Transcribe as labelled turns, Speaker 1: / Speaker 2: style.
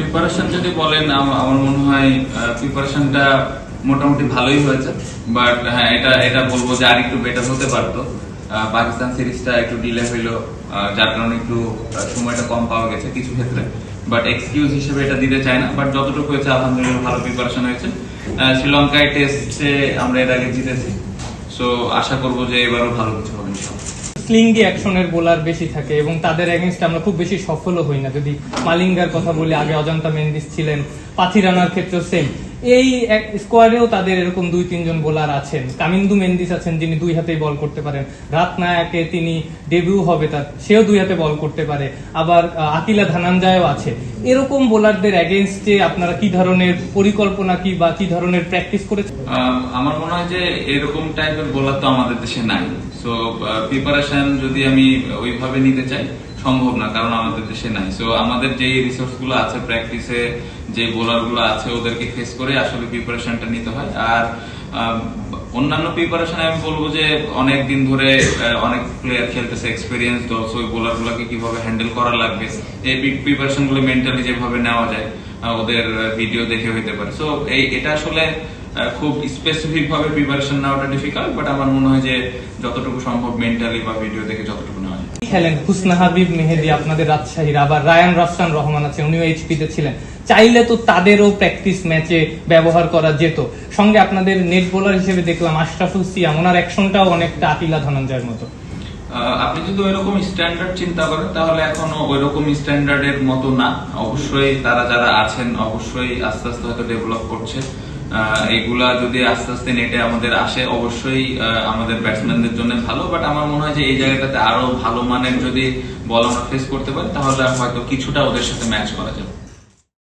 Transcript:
Speaker 1: Preparation যদি বলেন আমার মনে হয় প্রিপারেশনটা মোটামুটি ভালোই হয়েছে। বাট হ্যাঁ এটা এটা বলব যে আর একটু বেটার হতে পারতো। পাকিস্তান সিরিজটা একটু ডিলে হইল যার কারণে একটু সময়টা কম পাওয়া গেছে কিছু ক্ষেত্রে। বাট এক্সকিউজ হিসেবে এটা দিতে চাই না। বাট যতটুকু হয়েছে, আলহামদুলিল্লাহ, ভালো প্রিপারেশন হয়েছে। শ্রীলঙ্কায় টেস্টে আমরা এর আগে জিতেছি। সো আশা করব যে এবারও ভালো কিছু হবে, ইনশাআল্লাহ।
Speaker 2: স্লিঙ্গি অ্যাকশনের বোলার বেশি থাকে এবং তাদের এগেনস্টে আমরা খুব বেশি সফলও হই না। যদি মালিঙ্গার কথা বলি, আগে অজন্তা মেন্দিস ছিলেন, পাথিরানার ক্ষেত্রেও সেম এই স্কোয়াডেও তাদের এরকম দুই, তিনজন বোলার আছেন। কামিন্দু মেন্দিস আছেন, যিনি দুই হাতেই বল করতে পারেন। তিনি ডেবিউ হবে তার, সেও দুই হাতে বল করতে পারে। আবার আকিলা ধানাঞ্জায়ও আছে। এরকম বোলারদের এগেনস্টে আপনারা কি ধরনের পরিকল্পনা কি বা কি ধরনের প্র্যাকটিস করেছেন?
Speaker 1: আমার মনে হয় যে এরকম টাইপের বোলার তো আমাদের দেশে নাই। সো প্রিপারেশন যদি আমি ওইভাবে নিতে চাই সম্ভব না, কারণ আমাদের দেশে নাই। সো আমাদের যে রিসোর্সগুলো আছে প্র্যাকটিসে যে বোলারগুলো আছে, ওদেরকে ফেস করে আসলে প্রিপারেশনটা নিতে হয়। আর অন্যান্য প্রিপারেশন আমি বলব যে, অনেক দিন ধরে অনেক প্লেয়ার খেলতেছে এক্সপিরিয়েন্স দলস ওই বোলার গুলোকে কীভাবে হ্যান্ডেল করা লাগবে, এই প্রিপারেশনগুলো মেন্টালি যেভাবে নেওয়া যায় ওদের ভিডিও দেখে হইতে পারে। সো এই, এটা আসলে খুব স্পেসিফিক ভাবে প্রিপারেশন নেওয়াটা ডিফিকাল্ট বাট আমার মনে হয় যে যতটুকু সম্ভব মেন্টালি বা ভিডিও দেখে যতটুকু নেওয়া যায়।
Speaker 2: খেলেন হুসনা হাবিব মেহেদি আপনাদের রাজশাহীর আবার রায়ান রাফসান রহমান আছে উনিও এইচপি তে ছিলেন। চাইলে তো তাদেরও প্র্যাকটিস ম্যাচে ব্যবহার করা যেত। সঙ্গে আপনাদের নেট বোলার হিসেবে দেখলাম আশরাফুল সিয়াম ওনার অ্যাকশনটাও অনেকটা আকিলা ধনঞ্জয়ের মতো।
Speaker 1: আপনি যদি ওইরকম স্ট্যান্ডার্ড চিন্তা করেন তাহলে এখনও ওইরকম স্ট্যান্ডার্ডের মতো না। অবশ্যই তারা যারা আছেন অবশ্যই আস্তে আস্তে হয়তো ডেভেলপ করছে। এগুলা যদি আস্তে আস্তে নেটে আমাদের আসে, অবশ্যই আমাদের ব্যাটসম্যানদের জন্য ভালো বাট আমার মনে হয় যে এই জায়গাটাতে আরও ভালো মানের যদি বল ফেস করতে পারে, তাহলে হয়তো কিছুটা ওদের সাথে ম্যাচ করা যাবে।